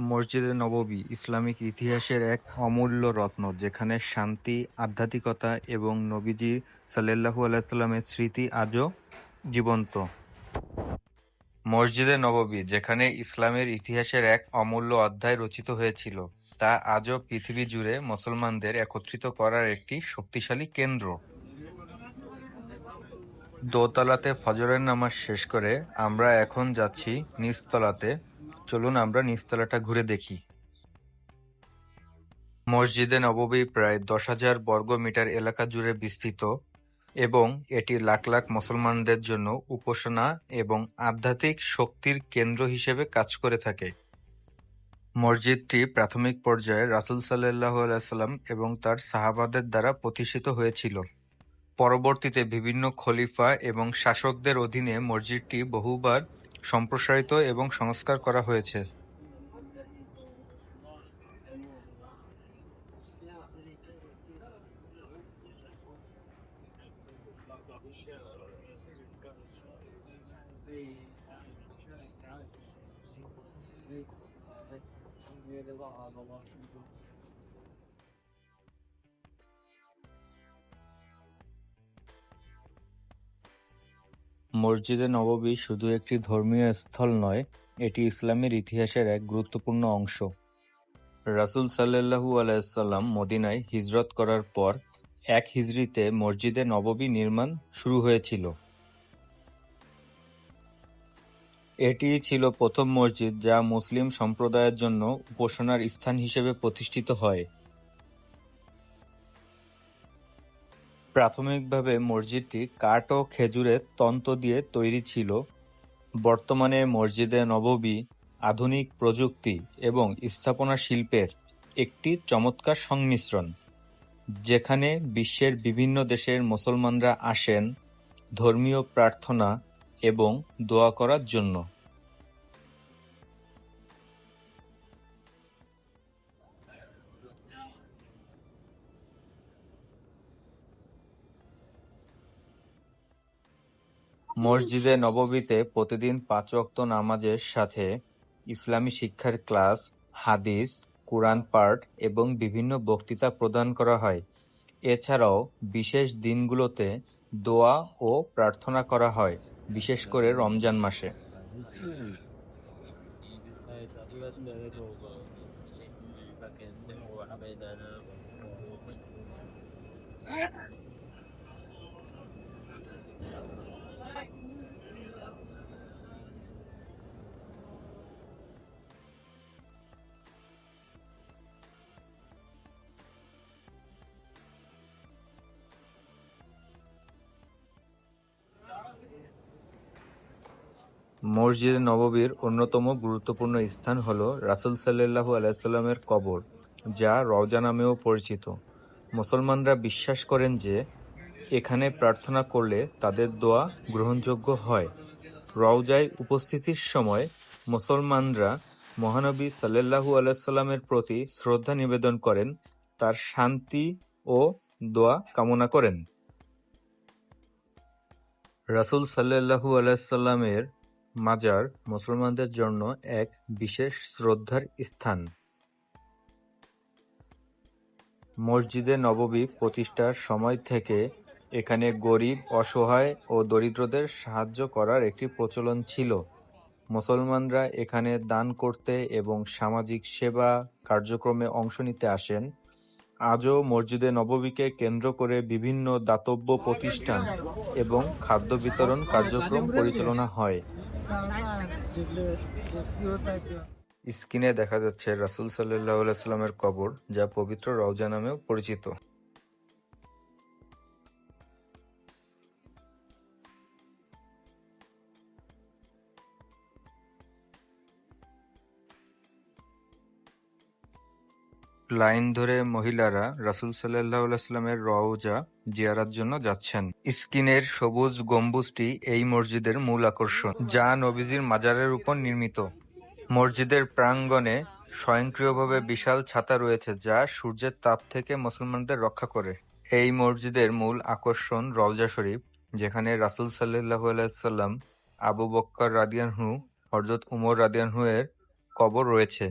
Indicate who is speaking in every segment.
Speaker 1: মসজিদে নববী ইসলামিক ইতিহাসের এক অমূল্য রত্ন যেখানে শান্তি, আধ্যাত্মিকতা এবং নবীজি সাল্লাল্লাহু আলাইসাল্লামের স্মৃতি আজও জীবন্ত। মসজিদে নববী যেখানে ইসলামের ইতিহাসের এক অমূল্য অধ্যায় রচিত হয়েছিল, তা আজও পৃথিবী জুড়ে মুসলমানদের একত্রিত করার একটি শক্তিশালী কেন্দ্র। দোতলাতে ফজরের নামাজ শেষ করে আমরা এখন যাচ্ছি নিচতলাতে চলুন আমরা নিচতলাটা ঘুরে দেখি। মসজিদে নববী প্রায় দশ হাজার বর্গ মিটার এলাকা জুড়ে বিস্তৃত এবং এটি লাখ লাখ মুসলমানদের জন্য উপাসনা এবং আধ্যাত্মিক শক্তির কেন্দ্র হিসেবে কাজ করে থাকে। মসজিদটি প্রাথমিক পর্যায়ে রাসূল সাল্লাল্লাহু আলাইহি সাল্লাম এবং তার সাহাবাদের দ্বারা প্রতিষ্ঠিত হয়েছিল। পরবর্তীতে বিভিন্ন খলিফা এবং শাসকদের অধীনে মসজিদটি বহুবার সম্প্রসারিত এবং সংস্কার করা হয়েছে। মসজিদে নববী শুধু একটি ধর্মীয় স্থল নয়, এটি ইসলামের ইতিহাসের এক গুরুত্বপূর্ণ অংশ। রাসূল সাল্লাল্লাহু আলাইহি মদিনায় হিজরত করার পর এক হিজরীতে মসজিদে নববী নির্মাণ শুরু হয়েছিল। এটিই ছিল প্রথম মসজিদ যা মুসলিম সম্প্রদায়ের জন্য উপাসনার স্থান হিসেবে প্রতিষ্ঠিত হয়। প্রাথমিকভাবে মসজিদটি কাঠ ও খেজুরের তন্তু দিয়ে তৈরি ছিল। বর্তমানে মসজিদে নববী আধুনিক প্রযুক্তি এবং স্থাপনা শিল্পের একটি চমৎকার সংমিশ্রণ, যেখানে বিশ্বের বিভিন্ন দেশের মুসলমানরা আসেন ধর্মীয় প্রার্থনা এবং দোয়া করার জন্য। মসজিদে নববীতে প্রতিদিন পাঁচ ওয়াক্ত নামাজের সাথে ইসলামী শিক্ষার ক্লাস, হাদিস, কুরআন পাঠ এবং বিভিন্ন বক্তৃতা প্রদান করা হয়। এছাড়াও বিশেষ দিনগুলোতে দোয়া ও প্রার্থনা করা হয়, বিশেষ করে রমজান মাসে। মসজিদে নববীর অন্যতম গুরুত্বপূর্ণ স্থান হল রাসূল সাল্লাল্লাহু আলাইহি কবর, যা রওজা নামেও পরিচিত। মুসলমানরা বিশ্বাস করেন যে, এখানে প্রার্থনা করলে তাদের দোয়া গ্রহণযোগ্য হয়। রওজায় উপস্থিতির সময় মুসলমানরা মহানবী সাল্লাল্লাহু আলাইহি প্রতি শ্রদ্ধা নিবেদন করেন, তার শান্তি ও দোয়া কামনা করেন। রাসূল সাল্লাল্লাহু আলাইহি মাজার মুসলমানদের জন্য এক বিশেষ শ্রদ্ধার স্থান। মসজিদে নববী প্রতিষ্ঠার সময় থেকে এখানে গরিব, অসহায় ও দরিদ্রদের সাহায্য করার একটি প্রচলন ছিল। মুসলমানরা এখানে দান করতে এবং সামাজিক সেবা কার্যক্রমে অংশ নিতে আসেন। আজও মসজিদে নববীকে কেন্দ্র করে বিভিন্ন দাতব্য প্রতিষ্ঠান এবং খাদ্য বিতরণ কার্যক্রম পরিচালনা হয়। স্ক্রিনে দেখা যাচ্ছে রাসুল সাল্লাহ আলাইস্লামের কবর, যা পবিত্র রওজা নামেও পরিচিত। লাইন ধরে মহিলারা রাসূল ওয়াসাল্লামের রওজা জিয়ারার জন্য যাচ্ছেন। স্ক্রিনের সবুজ গম্বুজটি এই মসজিদের মূল আকর্ষণ, যা নবীজির মাজারের উপর নির্মিত। মসজিদের প্রাঙ্গণে স্বয়ংক্রিয়ভাবে বিশাল ছাতা রয়েছে যা সূর্যের তাপ থেকে মুসলমানদের রক্ষা করে। এই মসজিদের মূল আকর্ষণ রওজা শরীফ, যেখানে রাসূল সাল্লাল্লাহু আলাইহি ওয়াসাল্লাম আবু বক্কর রাদিয়ানহু, হযরত উমর রাদিয়ানহু এর কবর রয়েছে।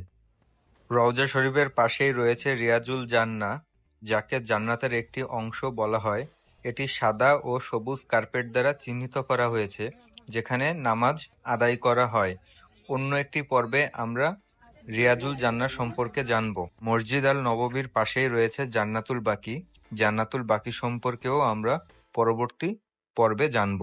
Speaker 1: রওজা শরীফের পাশেই রয়েছে রিয়াজুল জান্নাহ, যাকে জান্নাতের একটি অংশ বলা হয়। এটি সাদা ও সবুজ কার্পেট দ্বারা চিহ্নিত করা হয়েছে, যেখানে নামাজ আদায় করা হয়। অন্য একটি পর্বে আমরা রিয়াজুল জান্নাহ সম্পর্কে জানব। মসজিদ আল নববীর পাশেই রয়েছে জান্নাতুল বাকি। জান্নাতুল বাকি সম্পর্কেও আমরা পরবর্তী পর্বে জানব।